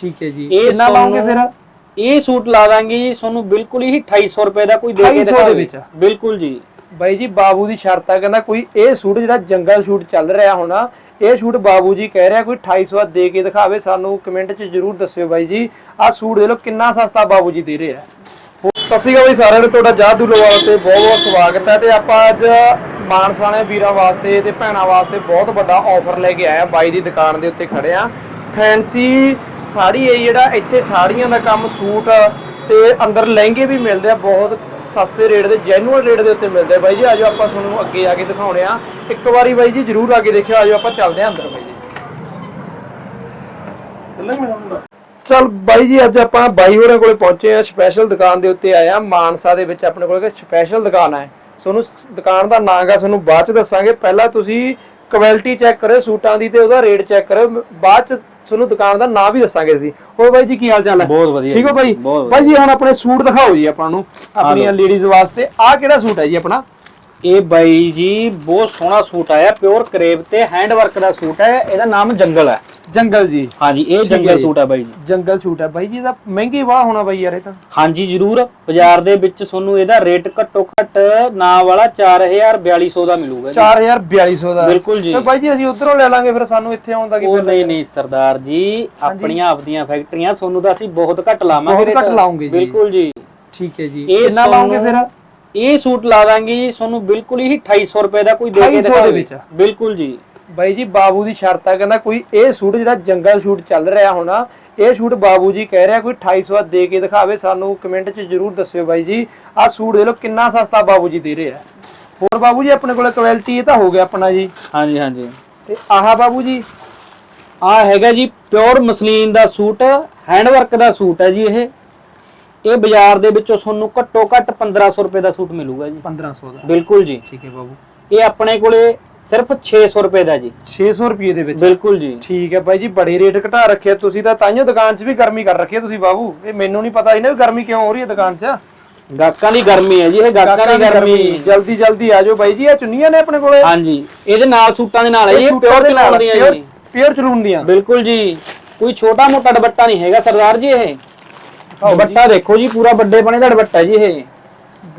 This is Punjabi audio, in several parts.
ਠੀਕ ਹੈ ਜੀ। ਕਿੰਨਾ ਲਾਉਂਗੇ ਫਿਰ? ਇਹ ਸੂਟ ਲਾ ਦਾਂਗੇ ਜੀ ਤੁਹਾਨੂੰ ਬਿਲਕੁਲ ਹੀ 2800 ਰੁਪਏ ਦਾ ਕੋਈ ਦੇ ਕੇ 2800 ਦੇ। ਵਿੱਚ? ਬਿਲਕੁਲ ਜੀ। ਬਾਈ ਜੀ ਬਾਬੂ ਦੀ ਸ਼ਰਤ ਆ ਕਹਿੰਦਾ ਕੋਈ ਇਹ ਸੂਟ ਜਿਹੜਾ ਜੰਗਲ ਸੂਟ ਚੱਲ ਰਿਹਾ ਹੋਣਾ ਇਹ ਸੂਟ ਬਾਬੂ ਜੀ ਕਹਿ ਰਿਹਾ ਕੋਈ 2800 ਦਾ ਕੇ ਦਿਖਾਵੇ ਸਾਨੂੰ ਕਮੈਂਟ 'ਚ ਜਰੂਰ ਦੱਸਿਓ ਬਾਈ ਜੀ। ਆਹ ਸੂਟ ਦੇ ਲਓ ਕਿੰਨਾ ਸਸਤਾ ਬਾਬੂ ਜੀ ਦੇ ਰਹੇ ਆ ਸਤਿ ਸ਼੍ਰੀ ਅਕਾਲ ਸਾਰਿਆਂ ਨੂੰ ਤੁਹਾਡਾ ਜਾਦੂ ਲਵਾਲ ਤੇ ਬਹੁਤ ਬਹੁਤ ਸਵਾਗਤ ਹੈ ਤੇ ਆਪਾਂ ਅੱਜ ਮਾਨਸਾਣੇ ਵੀਰਾਂ ਵਾਸਤੇ ਤੇ ਭੈਣਾਂ ਵਾਸਤੇ ਬਹੁਤ ਵੱਡਾ ਆਫਰ ਲੈ ਕੇ ਆਇਆ ਬਾਈ ਦੀ ਦੁਕਾਨ ਦੇ ਉੱਤੇ ਖੜੇ ਆ ਫੈਂਸੀ ਸਾੜੀ ਹੈ ਜਿਹੜਾ ਇੱਥੇ ਸਾੜੀਆਂ ਦਾ ਕੰਮ ਸੂਟ ਤੇ ਅੰਦਰ ਲਹਿੰਗੇ ਵੀ ਮਿਲਦੇ ਆ ਬਹੁਤ ਸਸਤੇ ਰੇਟ ਦੇ ਜੈਨੂਅਲ ਰੇਟ ਦੇ ਉੱਤੇ ਮਿਲਦੇ ਆ। ਬਾਈ ਜੀ ਆਜੋ ਆਪਾਂ ਤੁਹਾਨੂੰ ਅੱਗੇ ਆ ਕੇ ਦਿਖਾਉਣੇ ਆ। ਇੱਕ ਵਾਰੀ ਬਾਈ ਜੀ ਜਰੂਰ ਆ ਕੇ ਦੇਖਿਓ ਆਜੋ ਆਪਾਂ ਚੱਲਦੇ ਆ ਅੰਦਰ ਬਾਈ ਜੀ। ਚਲ ਬਾਈ ਜੀ ਅੱਜ ਆਪਾਂ ਬਾਈ ਹੋਰਾਂ ਕੋਲੇ ਪਹੁੰਚੇ ਆ ਸਪੈਸ਼ਲ ਦੁਕਾਨ ਦੇ ਉੱਤੇ ਆਏ ਆ ਮਾਨਸਾ ਦੇ ਵਿੱਚ ਆਪਣੇ ਕੋਲ ਇੱਕ ਸਪੈਸ਼ਲ ਦੁਕਾਨ ਹੈ ਤੁਹਾਨੂੰ ਦੁਕਾਨ ਦਾ ਨਾਂ ਗਾ ਤੁਹਾਨੂੰ ਬਾਅਦ ਚ ਦੱਸਾਂਗੇ। ਪਹਿਲਾਂ ਤੁਸੀਂ ਕੁਆਲਿਟੀ ਚੈੱਕ ਕਰਿਓ ਸੂਟਾਂ ਦੀ ਤੇ ਉਹਦਾ ਰੇਟ ਚੈੱਕ ਕਰਿਓ। ਬਾਅਦ ਚ ਤੁਹਾਨੂੰ ਦੁਕਾਨ ਦਾ ਨਾਂ ਵੀ ਦੱਸਾਂਗੇ ਅਸੀਂ। ਹੋਰ ਬਾਈ ਜੀ ਕੀ ਹਾਲ ਚਾਲ ਹੈ? ਬਹੁਤ ਵਧੀਆ ਠੀਕ ਹੋ ਬਾਈ। ਬਾਈ ਜੀ ਹੁਣ ਆਪਣੇ ਸੂਟ ਦਿਖਾਓ ਜੀ ਆਪਾਂ ਨੂੰ ਆਪਣੀਆਂ ਲੇਡੀਜ਼ ਵਾਸਤੇ। ਆਹ ਕਿਹੜਾ ਸੂਟ ਹੈ ਜੀ ਆਪਣਾ? ਇਹ ਬਾਈ ਜੀ ਬਹੁਤ ਸੋਹਣਾ ਸੂਟ ਆਇਆ ਪਿਓਰ ਕਰੇਪ ਤੇ ਹੈਂਡ ਵਰਕ ਦਾ ਸੂਟ ਹੈ। ਇਹਦਾ ਨਾਮ ਜੰਗਲ ਹੈ। ਜੰਗਲ ਜੀ ਹਾਂਜੀ ਇਹ ਠੀਕ ਹੈ ਜੰਗਲ ਜੀ। ਸੂਟ ਹੈ ਬਾਈ ਜੀ ਜੰਗਲ ਸੂਟ ਹੈ ਬਾਈ ਜੀ ਇਹਦਾ ਮਹਿੰਗੀ ਵਾਹ ਹੋਣਾ ਬਾਈ ਯਾਰ ਇਹ ਤਾਂ ਹਾਂਜੀ ਜ਼ਰੂਰ ਬਾਜ਼ਾਰ ਦੇ ਵਿੱਚ ਤੁਹਾਨੂੰ ਇਹਦਾ ਰੇਟ ਘੱਟੋ ਘੱਟ ਨਾ ਵਾਲਾ 4400 ਦਾ ਮਿਲੂਗਾ ਜੀ 4200 ਦਾ ਬਿਲਕੁਲ ਜੀ। ਤੇ ਬਾਈ ਜੀ ਅਸੀਂ ਉਧਰੋਂ ਲੈ ਲਾਂਗੇ ਫਿਰ ਸਾਨੂੰ ਇੱਥੇ ਆਉਣ ਦਾ ਕੀ ਉਹ ਫਾਇਦਾ? ਨਹੀਂ ਨਹੀਂ ਸਰਦਾਰ ਜੀ ਆਪਣੀਆਂ ਆਪਦੀਆਂ ਫੈਕਟਰੀਆਂ ਤੁਹਾਨੂੰ ਤਾਂ ਅਸੀਂ ਬਹੁਤ ਘੱਟ ਲਾਵਾਂਗੇ ਬਹੁਤ ਘੱਟ। ਲਾਉਂਗੇ ਜੀ। ਬਿਲਕੁਲ ਜੀ ਠੀਕ ਹੈ ਜੀ ਇਹ ਕਿੰਨਾ ਲਾਉਂਗੇ ਫਿਰ ਤੁਹਾਨੂੰ- ਇਹ ਸੂਟ ਲਾ ਦਾਂਗੇ ਜੀ ਤੁਹਾਨੂੰ ਬਿਲਕੁਲ ਹੀ 2800 ਰੁਪਏ ਦਾ ਕੋਈ ਦੇ 2800 ਕੇ ਦੇ ਦਿਖਾਵੇ। ਵਿੱਚ? ਬਿਲਕੁਲ ਜੀ ਬਾਈ ਜੀ ਬਾਬੂ ਦੀ ਸ਼ਰਤ ਆ ਕਹਿੰਦਾ ਕੋਈ ਇਹ ਸੂਟ ਜਿਹੜਾ ਜੰਗਲ ਸੂਟ ਚੱਲ ਰਿਹਾ ਹੋਣਾ ਇਹ ਸੂਟ ਬਾਬੂ ਜੀ ਕਹਿ ਰਿਹਾ ਕੋਈ 2800 ਦਾ ਕੇ ਦਿਖਾਵੇ ਸਾਨੂੰ ਕਮੈਂਟ 'ਚ ਜਰੂਰ ਦੱਸਿਓ ਬਾਈ ਜੀ। ਆਹ ਸੂਟ ਦੇ ਲਓ ਕਿੰਨਾ ਸਸਤਾ ਬਾਬੂ ਜੀ ਦੇ ਰਹੇ। ਆ ਹੋਰ ਬਾਬੂ ਜੀ ਆਪਣੇ ਕੋਲੇ ਕੁਆਲਿਟੀ ਇਹ ਤਾਂ ਹੋ ਗਿਆ ਆਪਣਾ ਜੀ। ਹਾਂਜੀ ਹਾਂਜੀ। ਤੇ ਆਹ ਬਾਬੂ ਜੀ ਆ ਹੈਗਾ ਜੀ ਪਿਓਰ ਮਸਲੀਨ ਦਾ ਸੂਟ ਹੈਂਡ ਵਰਕ ਦਾ ਸੂਟ ਹੈ ਜੀ ਇਹ। ਇਹ ਬਾਜ਼ਾਰ ਦੇ ਵਿੱਚੋਂ ਤੁਹਾਨੂੰ ਘੱਟੋ ਘੱਟ 1500 ਰੁਪਏ ਦਾ ਸੂਟ ਮਿਲੂਗਾ ਜੀ। 1500 ਦਾ। ਬਿਲਕੁਲ ਜੀ। ਠੀਕ ਹੈ ਬਾਬੂ। ਇਹ ਆਪਣੇ ਕੋਲੇ ਸਿਰਫ 600 ਰੁਪਏ ਦਾ ਜੀ। 600 ਰੁਪਏ ਦੇ ਵਿੱਚ? ਬਿਲਕੁਲ ਜੀ। ਠੀਕ ਹੈ ਬਾਈ ਜੀ ਬੜੇ ਰੇਟ ਘਟਾ ਰੱਖਿਆ ਤੁਸੀਂ ਤਾਂ। ਤਾਈਓ ਦੁਕਾਨ 'ਚ ਵੀ ਗਰਮੀ ਕਰ ਰੱਖੀ ਹੈ ਤੁਸੀਂ ਬਾਬੂ। ਇਹ ਮੈਨੂੰ ਨਹੀਂ ਪਤਾ ਸੀ ਨਾ ਵੀ ਗਰਮੀ ਕਿਉਂ ਹੋ ਰਹੀ ਹੈ ਦੁਕਾਨ 'ਚ। ਗਾਹਕਾਂ ਦੀ ਗਰਮੀ ਹੈ ਜੀ ਇਹ ਗਾਹਕਾਂ ਦੀ ਗਰਮੀ। ਜਲਦੀ ਜਲਦੀ ਆ ਜਾਓ ਬਾਈ ਜੀ ਇਹ ਚੁੰਨੀਆਂ ਨੇ ਆਪਣੇ ਕੋਲੇ? ਹਾਂਜੀ ਇਹਦੇ ਨਾਲ ਸੂਟਾਂ ਦੇ ਨਾਲ ਹੈ ਜੀ ਇਹ ਪਿਓਰ ਦੇ ਨਾਲ ਦੀਆਂ ਜੀ। ਪਿਓਰ ਚਲੂਨ ਦੀਆਂ। ਬਿਲਕੁਲ ਜੀ। ਕੋਈ ਛੋਟਾ ਮੋਟਾ ਦੁਪੱਟਾ ਨਹੀਂ ਹੈਗਾ ਸਰਦਾਰ ਜੀ ਇਹ। ਦੁਪੱਟਾ ਦੇਖੋ ਜੀ ਪੂਰਾ ਵੱਡੇ ਬਣੇ ਦਾ ਦੁਪੱਟਾ ਜੀ ਇਹ।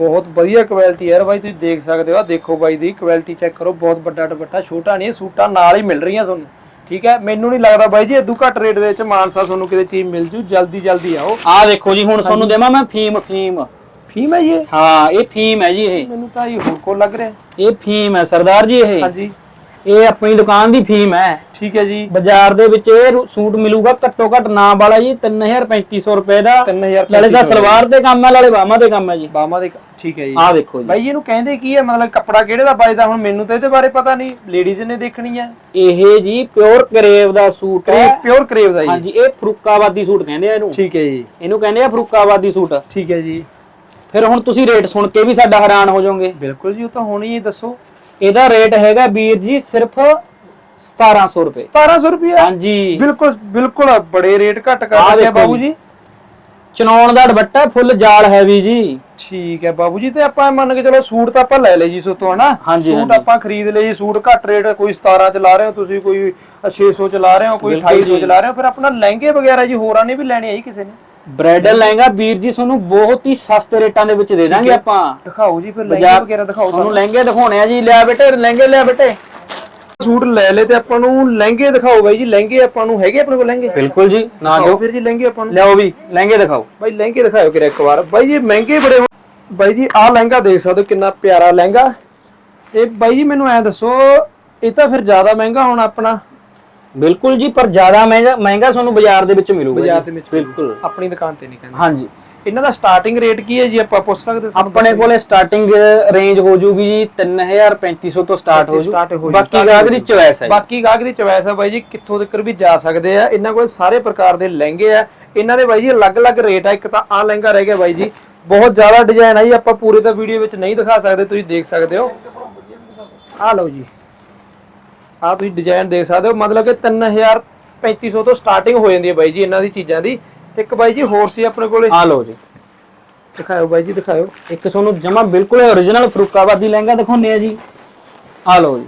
ਬਹੁਤ ਵਧੀਆ ਕੁਆਲਿਟੀ ਯਾਰ ਬਾਈ ਤੁਸੀਂ ਦੇਖ ਸਕਦੇ ਹੋ ਆਹ ਦੇਖੋ ਬਾਈ ਦੀ ਕੁਆਲਿਟੀ ਚੈੱਕ ਕਰੋ ਬਹੁਤ ਵੱਡਾ ਦੁਪੱਟਾ ਛੋਟਾ ਨਹੀਂ ਸੂਟਾਂ ਨਾਲ ਹੀ ਮਿਲ ਰਹੀਆਂ ਤੁਹਾਨੂੰ ਠੀਕ ਹੈ? ਮੈਨੂੰ ਨਹੀਂ ਲੱਗਦਾ ਬਾਈ ਜੀ ਇਦੋਂ ਘੱਟ ਰੇਟ ਦੇ ਵਿੱਚ ਮਾਨਸਾ ਤੁਹਾਨੂੰ ਕਿਤੇ ਚੀਜ਼ ਮਿਲ ਜੂ ਜਲਦੀ ਜਲਦੀ ਆਓ। ਆਹ ਦੇਖੋ ਜੀ ਹੁਣ ਤੁਹਾਨੂੰ ਦੇਵਾਂ ਮੈਂ ਫੀਮ ਫੀਮ। ਫੀਮ ਹੈ ਜੀ ਇਹ? ਹਾਂ ਇਹ ਫੀਮ ਹੈ ਜੀ ਇਹ। ਮੈਨੂੰ ਤਾਂ ਇਹ ਹੋਰ ਕੋ ਲੱਗ ਰਿਹਾ। ਇਹ ਫੀਮ ਹੈ ਸਰਦਾਰ ਜੀ ਇਹ। ਹਾਂਜੀ। ਇਹ ਆਪਣੀ ਦੁਕਾਨ ਦੀ ਫੀਮ ਹੈ। ਠੀਕ ਹੈ ਜੀ। ਬਾਜ਼ਾਰ ਦੇ ਵਿੱਚ ਇਹ ਰੂ- ਸੂਟ ਮਿਲੂਗਾ ਘੱਟੋ ਘੱਟ ਨਾ ਵਾਲਾ ਜੀ 3350 ਰੁਪਏ ਦਾ। 3000 ਲੜੇ ਦਾ ਸਲਵਾਰ ਤੇ ਕੰਮ ਹੈ ਲੜੇ ਬਾਹਾਂ ਤੇ ਕੰਮ ਹੈ ਜੀ। ਬਾਮਾ ਦੇ ਠੀਕ ਹੈ ਜੀ। ਆਹ ਦੇਖੋ ਜੀ। ਬਾਈ ਇਹਨੂੰ ਕਹਿੰਦੇ ਕੀ ਹੈ? ਮਤਲਬ ਕੱਪੜਾ ਕਿਹੜੇ ਦਾ ਬਚਦਾ ਹੁਣ ਮੈਨੂੰ ਤਾਂ ਇਹਦੇ ਬਾਰੇ ਪਤਾ ਨਹੀਂ। ਲੇਡੀਜ਼ ਨੇ ਦੇਖਣੀ ਹੈ। ਇਹ ਜੀ ਪਿਓਰ ਕਰੇਵ ਦਾ ਸੂਟ ਹੈ। ਪਿਓਰ ਕਰੇਵ ਦਾ ਜੀ। ਹਾਂਜੀ ਇਹ ਫਰੂਕਾਬਾਦੀ ਸੂਟ ਕਹਿੰਦੇ ਆ ਇਹਨੂੰ। ਠੀਕ ਹੈ ਜੀ। ਇਹਨੂੰ ਕਹਿੰਦੇ ਆ ਫਰੂਕਾਬਾਦੀ ਸੂਟ। ਠੀਕ ਹੈ ਜੀ। ਫਿਰ ਹੁਣ ਤੁਸੀਂ ਰੇਟ ਸੁਣ ਕੇ ਵੀ ਸਾਡਾ ਹੈਰਾਨ ਹੋ ਜਾਓਗੇ। ਬਿਲਕੁਲ ਜੀ ਉਹ ਤਾਂ ਹੋਣੀ ਹੀ ਦੱਸੋ। ਇਹਦਾ ਰੇਟ ਹੈਗਾ ਵੀਰ ਜੀ ਸਿਰਫ 1700 ਰੁਪਏ। 1700 ਰੁਪਏ? ਹਾਂਜੀ। ਬਿਲਕੁਲ ਬਿਲਕੁਲ ਬੜੇ ਰੇਟ ਘੱਟ ਕਰ ਦੇਖੋ ਬਾਬੂ ਜੀ। ਚਨੌਣ ਦਾ ਦੁਪੱਟਾ ਫੁੱਲ ਜਾਲ ਹੈਵੀ ਜੀ। ਠੀਕ ਹੈ ਬਾਬੂ ਜੀ ਤੇ ਆਪਾਂ ਮੰਨ ਕੇ ਚਲੋ ਸੂਟ ਤਾਂ ਆਪਾਂ ਲੈ ਲਏ ਜੀ ਸੋਤੋਂ ਹਨਾ? ਸੂਟ। ਆਪਾਂ ਖਰੀਦ ਲਏ ਜੀ ਸੂਟ ਘੱਟ ਰੇਟ ਕੋਈ 17 ਚ ਲਾ ਰਹੇ ਹੋ ਤੁਸੀਂ ਕੋਈ 600 ਚ ਲਾ ਰਹੇ ਹੋ ਕੋਈ ਬਿਲਕੁਲ 2800 ਜੀ। ਚ ਲਾ ਰਹੇ ਹੋ ਫਿਰ ਆਪਣਾ ਲਹਿੰਗੇ ਵਗੈਰਾ ਜੀ ਹੋਰਾਂ ਨੇ ਵੀ ਲੈਣੇ ਆ ਜੀ ਕਿਸੇ ਨੇ? ਬ੍ਰਾਈਡਲ ਲਹਿੰਗਾ ਵੀਰ ਜੀ ਤੁਹਾਨੂੰ ਬਹੁਤ ਹੀ ਸਸਤੇ ਰੇਟਾਂ ਦੇ ਵਿੱਚ ਦੇ ਦਾਂਗੇ। ਆਪਾਂ। ਦਿਖਾਓ ਜੀ ਫਿਰ ਲਹਿੰਗੇ ਵਗੈਰਾ ਦਿਖਾਓ ਤੁਹਾਨੂੰ ਲਹਿੰਗੇ ਦਿਖਾਉਣੇ ਆ ਜੀ ਲਿਆ ਬੇਟੇ ਲਹਿੰਗੇ ਲਿਆ ਬੇਟੇ। ਸੂਟ ਲੈ ਲਏ ਤੇ ਆਪਾਂ ਨੂੰ ਲਹਿੰਗੇ ਦਿਖਾਓ ਬਾਈ ਜੀ ਲਹਿੰਗੇ ਆਪਾਂ ਨੂੰ ਹੈਗੇ ਆਪਣੇ ਕੋਲ ਲਹਿੰਗੇ? ਬਿਲਕੁਲ ਜੀ ਨਾ ਦਿਖਾਓ ਜੋ। ਫਿਰ ਜੀ ਲਹਿੰਗੇ ਆਪਾਂ ਨੂੰ। ਲਿਆਓ ਵੀ ਲਹਿੰਗੇ ਦਿਖਾਓ। ਬਾਈ ਲਹਿੰਗੇ ਦਿਖਾਓ ਕਿਰਾ ਇੱਕ ਵਾਰ। ਬਾਈ ਜੀ ਮਹਿੰਗੇ ਬੜੇ ਹੋ- ਬਾਈ ਜੀ ਆਹ ਲਹਿੰਗਾ ਦੇਖ ਸਕਦੇ ਹੋ ਕਿੰਨਾ ਪਿਆਰਾ ਲਹਿੰਗਾ। ਤੇ ਬਾਈ ਜੀ ਮੈਨੂੰ ਐ ਦੱਸੋ ਇਹ ਤਾਂ ਫਿਰ ਜ਼ਿਆਦਾ ਮਹਿੰਗਾ ਹੋਣਾ ਆਪਣਾ। ਬਿਲਕੁਲ ਜੀ ਪਰ ਜ਼ਿਆਦਾ ਮਹਿੰਗਾ ਮਹਿੰਗਾ ਤੁਹਾਨੂੰ ਬਾਜ਼ਾਰ ਦੇ ਵਿੱਚ ਮਿਲੂਗਾ ਬਾਜ਼ਾਰ। ਦੇ ਵਿੱਚ ਬਿਲਕੁਲ। ਆਪਣੀ ਦੁਕਾਨ ਤੇ ਨਹੀਂ ਕਹਿੰਦੇ। ਹਾਂਜੀ। ਇਹਨਾਂ ਦਾ ਸਟਾਰਟਿੰਗ ਰੇਟ ਕੀ ਹੈ ਜੀ? ਆਪਾਂ ਪੁੱਛ ਸਕਦੇ ਸਾਨੂੰ। ਆਪਣੇ ਕੋਲੇ ਸਟਾਰਟਿੰਗ ਰੇਂਜ ਹੋ ਜੂਗੀ ਜੀ 3350 ਤੋਂ ਸਟਾਰਟ ਹੋ ਜੂ। ਬਾਕੀ ਗਾਹਕ ਦੀ ਜੂ। ਚੋਇਸ ਹੈ। ਬਾਕੀ ਗਾਹਕ ਦੀ ਚੋਇਸ ਹੈ ਬਾਈ ਜੀ ਕਿੱਥੋਂ ਤੱਕ ਵੀ ਜਾ ਸਕਦੇ ਆ। ਇਹਨਾਂ ਕੋਲ ਸਾਰੇ ਪ੍ਰਕਾਰ ਦੇ ਲਹਿੰਗੇ ਆ। ਇਹਨਾਂ ਦੇ ਬਾਈ ਜੀ ਅਲੱਗ-ਅਲੱਗ ਰੇਟ ਆ। ਇੱਕ ਤਾਂ ਆ ਲਹਿੰਗਾ ਰਹਿ ਗਿਆ ਬਾਈ ਜੀ। ਬਹੁਤ ਜ਼ਿਆਦਾ ਡਿਜ਼ਾਈਨ ਆ ਜੀ। ਆਪਾਂ ਪੂਰੇ ਤਾਂ ਵੀਡੀਓ ਵਿੱਚ ਨਹੀਂ ਦਿਖਾ ਸਕਦੇ ਤੁਸੀਂ ਦੇਖ ਸਕਦੇ ਹੋ। ਆ ਲਓ ਜੀ। ਆ ਤੁਸੀਂ ਡਿਜ਼ਾਈਨ ਦੇਖ ਸਕਦੇ ਹੋ ਮਤਲਬ ਕਿ 3000 3500 ਤੋਂ ਸਟਾਰਟਿੰਗ ਹੋ ਜਾਂਦੀ ਹੈ ਬਾਈ ਜੀ ਇਹਨਾਂ ਦੀ ਚੀਜ਼ਾਂ ਦੀ। ਤੇ ਇੱਕ ਬਾਈ ਜੀ ਹੋਰ ਸੀ ਆਪਣੇ ਕੋਲੇ। ਆ ਲਓ ਜੀ। ਦਿਖਾਓ ਬਾਈ ਜੀ ਦਿਖਾਓ ਇੱਕ ਤੁਹਾਨੂੰ ਜਮਾ ਬਿਲਕੁਲ origignal ਫਰੂਕਾਬਾਦੀ ਲਹਿੰਗਾ ਦਿਖਾਉਂਦੇ ਆ ਜੀ। ਆ ਲਓ ਜੀ।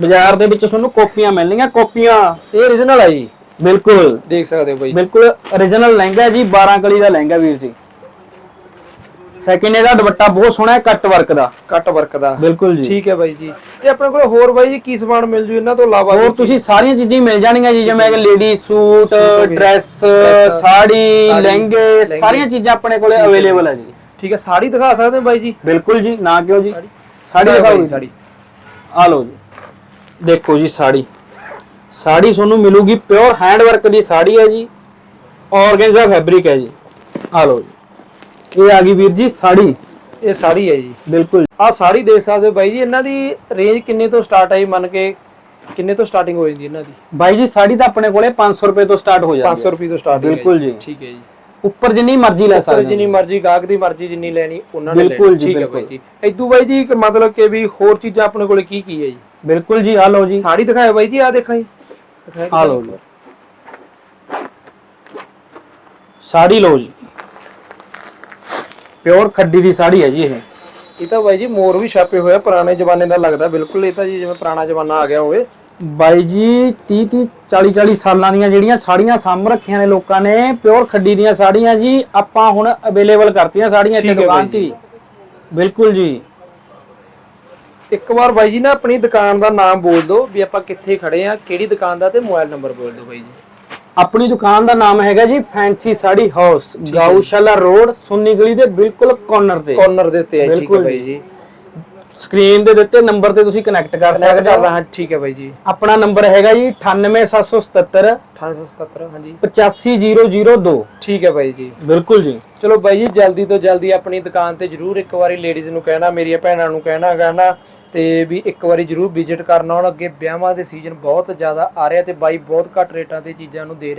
ਬਾਜ਼ਾਰ ਦੇ ਵਿੱਚ ਤੁਹਾਨੂੰ ਕਾਪੀਆਂ ਮਿਲਣਗੀਆਂ ਕਾਪੀਆਂ। ਇਹ origignal ਆ ਜੀ। ਬਿਲਕੁਲ। ਦੇਖ ਸਕਦੇ ਹੋ ਬਾਈ। ਬਿਲਕੁਲ origignal ਲਹਿੰਗਾ ਜੀ 12 ਕਲੀ ਦਾ ਲਹਿੰਗਾ ਵੀਰ ਜੀ। ਸੈਕਿੰਡ ਇਹਦਾ ਦੁਪੱਟਾ ਬਹੁਤ ਸੋਹਣਾ ਹੈ ਕੱਟ ਵਰਕ ਦਾ। ਕੱਟ ਵਰਕ ਦਾ। ਬਿਲਕੁਲ ਜੀ। ਠੀਕ ਹੈ ਬਾਈ ਜੀ। ਤੇ ਆਪਣੇ ਕੋਲ ਹੋਰ ਬਾਈ ਜੀ ਕੀ ਸਮਾਨ ਮਿਲ ਜੂ ਇਹਨਾਂ ਤੋਂ ਇਲਾਵਾ ਹੋਰ ਤੁਸੀਂ ਸਾਰੀਆਂ ਚੀਜ਼ਾਂ ਹੀ ਮਿਲ ਜਾਣਗੀਆਂ ਜੀ ਜਿਵੇਂ ਕਿ ਲੇਡੀ ਸੂਟ ਡਰੈਸ ਸਾੜੀ ਲਹਿੰਗੇ। ਸਾਰੀਆਂ ਚੀਜ਼ਾਂ ਆਪਣੇ ਕੋਲੇ ਅਵੇਲੇਬਲ ਹੈ ਜੀ। ਠੀਕ ਹੈ ਸਾੜੀ ਦਿਖਾ ਸਕਦੇ ਹੋ ਬਾਈ ਜੀ? ਬਿਲਕੁਲ ਜੀ ਨਾ ਕਿਉਂ ਜੀ? ਸਾੜੀ? ਦਿਖਾਓ ਸਾੜੀ। ਆ ਲਓ ਜੀ। ਦੇਖੋ ਜੀ ਸਾੜੀ। ਸਾੜੀ ਤੁਹਾਨੂੰ ਮਿਲੂਗੀ ਪਿਓਰ ਹੈਂਡ ਵਰਕ ਦੀ ਸਾੜੀ ਹੈ ਜੀ। ਆਰਗੈਂਜ਼ਾ ਫੈਬਰਿਕ ਹੈ ਜੀ। ਆ ਲਓ ਜੀ। ਇਹ ਆ ਗਈ ਵੀਰ ਜੀ ਸਾੜੀ। ਇਹ ਸਾੜੀ ਹੈ ਜੀ। ਬਿਲਕੁਲ। ਆਹ ਸਾੜੀ ਦੇਖ ਸਕਦੇ ਹੋ ਬਾਈ ਜੀ ਇਹਨਾਂ ਦੀ ਰੇਂਜ ਕਿੰਨੇ ਤੋਂ ਸਟਾਰਟ ਹੈ ਮੰਨ ਕੇ ਕਿੰਨੇ ਤੋਂ ਸਟਾਰਟਿੰਗ ਹੋ ਜਾਂਦੀ ਇਹਨਾਂ ਦੀ? ਬਾਈ ਜੀ ਸਾੜੀ ਤਾਂ ਆਪਣੇ ਕੋਲੇ 500 ਰੁਪਏ ਤੋਂ ਸਟਾਰਟ ਹੋ ਜਾਂਦੀ 500 ਰੁਪਏ ਤੋਂ ਸਟਾਰਟਿੰਗ ਬਿਲਕੁਲ ਜੀ। ਠੀਕ ਹੈ ਜੀ। ਉੱਪਰ ਜਿੰਨੀ ਮਰਜ਼ੀ ਲੈ ਸਕਦੇ ਜਿੰਨੀ ਮਰਜ਼ੀ ਗਾਹਕ ਦੀ ਮਰਜ਼ੀ ਜਿੰਨੀ ਲੈਣੀ ਉਹਨਾਂ ਨੇ ਬਿਲਕੁਲ ਜੀ, ਬਿਲਕੁਲ। ਜੀ। ਇਦੋਂ ਬਾਈ ਜੀ ਇੱਕ ਮਤਲਬ ਕਿ ਵੀ ਹੋਰ ਚੀਜ਼ਾਂ ਆਪਣੇ ਕੋਲੇ ਕੀ ਕੀ ਹੈ ਜੀ? ਬਿਲਕੁਲ ਜੀ ਆ ਲਓ ਜੀ। ਸਾੜੀ ਦਿਖਾਇਆ ਬਾਈ ਜੀ ਆ ਦੇਖਾਂ ਜੀ। ਆ ਲਓ ਜੀ। ਸਾੜੀ ਲਓ ਜੀ। ਪਿਓਰ ਖੱਡੀ ਦੀ ਸਾੜੀ ਹੈ ਜੀ ਇਹ। ਇਹ ਤਾਂ ਬਾਈ ਜੀ ਮੋਰ ਵੀ ਛਾਪੇ ਹੋਇਆ ਪੁਰਾਣੇ ਜ਼ਮਾਨੇ ਦਾ ਲੱਗਦਾ ਬਿਲਕੁਲ। ਇਹ ਤਾਂ ਜੀ ਜਿਵੇਂ ਪੁਰਾਣਾ ਜ਼ਮਾਨਾ ਆ ਗਿਆ ਹੋਵੇ। ਬਾਈ ਜੀ 30 30 40 40 ਸਾਲਾਂ ਦੀਆਂ ਜਿਹੜੀਆਂ ਸਾੜੀਆਂ ਸਾਂਭ ਰੱਖੀਆਂ ਨੇ ਲੋਕਾਂ ਨੇ ਪਿਓਰ ਖੱਡੀ ਦੀਆਂ ਸਾੜੀਆਂ ਜੀ ਆਪਾਂ ਹੁਣ ਅਵੇਲੇਬਲ ਕਰਤੀਆਂ ਸਾੜੀਆਂ ਇੱਥੇ ਦੁਕਾਨ ਤੇ। ਬਿਲਕੁਲ ਜੀ। ਇੱਕ ਵਾਰ ਬਾਈ ਜੀ ਨਾ ਆਪਣੀ ਦੁਕਾਨ ਦਾ ਨਾਮ ਬੋਲ ਦਿਓ ਵੀ ਆਪਾਂ ਕਿੱਥੇ ਖੜੇ ਆ ਕਿਹੜੀ ਦੁਕਾਨ ਦਾ ਤੇ ਮੋਬਾਈਲ ਨੰਬਰ ਬੋਲ ਦਿਓ ਬਾਈ ਜੀ। ਆਪਣੀ ਦੁਕਾਨ ਦਾ ਨਾਮ ਹੈਗਾ ਜੀ ਫੈਂਸੀ ਸਾੜੀ ਹਾਊਸ ਹੈ। ਗਾਊਸ਼ਾਲਾ ਰੋਡ ਸੁੰਨੀ ਗਲੀ ਦੇ ਬਿਲਕੁਲ ਕਾਰਨਰ ਤੇ। ਕਾਰਨਰ ਦੇ ਉੱਤੇ ਹੈ ਠੀਕ ਹੈ ਬਾਈ ਜੀ। ਸਕਰੀਨ ਦੇ ਦਿੱਤੇ ਨੰਬਰ ਤੇ ਤੁਸੀਂ ਕਨੈਕਟ ਕਰ ਸਕਦੇ ਹੋ। ਰਹਾ ਠੀਕ ਹੈ ਬਾਈ ਜੀ। ਆਪਣਾ ਨੰਬਰ ਹੈਗਾ ਜੀ 98777 1877 ਹਾਂਜੀ। 85002 ਠੀਕ ਹੈ ਬਾਈ ਜੀ। ਬਿਲਕੁਲ ਜੀ। ਚਲੋ ਬਾਈ ਜੀ ਜਲਦੀ ਤੋਂ ਜਲਦੀ ਆਪਣੀ ਦੁਕਾਨ ਤੇ ਜਰੂਰ ਇੱਕ ਵਾਰੀ ਲੇਡੀਜ਼ ਨੂੰ ਕਹਿਣਾ ਮੇਰੀਆਂ ਭੈਣਾਂ ਨੂੰ ਕਹਿਣਾ ਕਹਿਣਾ। ਤੇ ਵੀ ਇੱਕ ਵਾਰੀ ਜਰੂਰ ਵਿਜ਼ਿਟ ਕਰਨਾ, ਹੁਣ ਅੱਗੇ ਵਿਆਹਾਂ ਦੇ ਸੀਜ਼ਨ ਬਹੁਤ ਜ਼ਿਆਦਾ ਆ ਰਿਹਾ ਤੇ ਬਾਈ ਬਹੁਤ ਘੱਟ ਰੇਟਾਂ ਤੇ ਚੀਜ਼ਾਂ ਨੂੰ ਦੇ ਰਿਹਾ।